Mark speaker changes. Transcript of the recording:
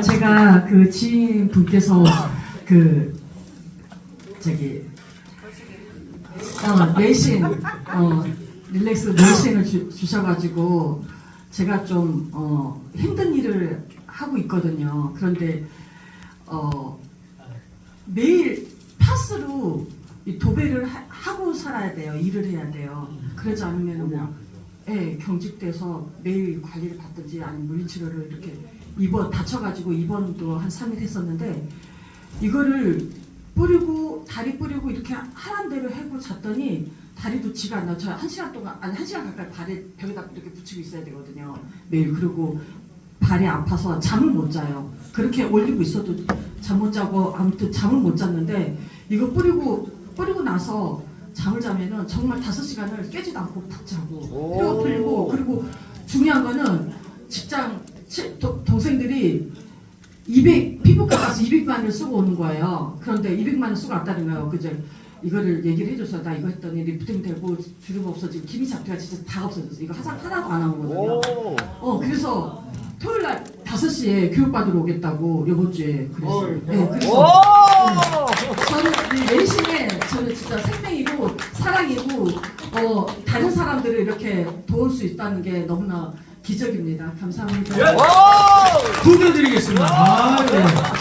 Speaker 1: 제가 그 지인 분께서 그 저기 어, 내신 어, 릴렉스 내신을 주, 주셔가지고 제가 좀 어, 힘든 일을 하고 있거든요. 그런데 어, 매일 파스로 이 도배를 하, 고 살아야 돼요. 일을 해야 돼요. 그러지 않으면 뭐 예, 경직돼서 매일 관리를 받든지 아니면 물리치료를 이렇게 입원 다쳐가지고 입원도 한 3일 했었는데 이거를 뿌리고 다리 뿌리고 이렇게 하란 대로 해고 잤더니 다리도 지가 안 나. 저한 시간 동안 아니 한 시간 가까이 발에 벽에다 이렇게 붙이고 있어야 되거든요. 매일 그리고 발이 아파서 잠을 못 자요. 그렇게 올리고 있어도 잠 못 자고 아무튼 잠을 못 잤는데 이거 뿌리고 뿌리고 나서 잠을 자면은 정말 다섯 시간을 깨지도 않고 탁 자고 뼈 풀리고 그리고 중요한 거는 도- 동생들이 200 피부과 가서 200만 원을 쓰고 오는 거예요. 그런데 200만 원 쓰고 왔다는 거예요. 그죠? 이거를 얘기를 해줘서 나 이거 했더니 리프팅 되고 주름 없어지고 기미 잡티가 진짜 다 없어졌어. 이거 화장 하나도 안 하거든요. 어 그래서 토요일 날 5시에 교육받으러 오겠다고 이번 주에 그랬어요. 네, 그래서 저는 이 내신에 저는 진짜 생명이고 사랑이고 어, 다른 사람들을 이렇게 도울 수 있다는 게 너무나 기적입니다. 감사합니다.
Speaker 2: 두개 드리겠습니다. 아, 네.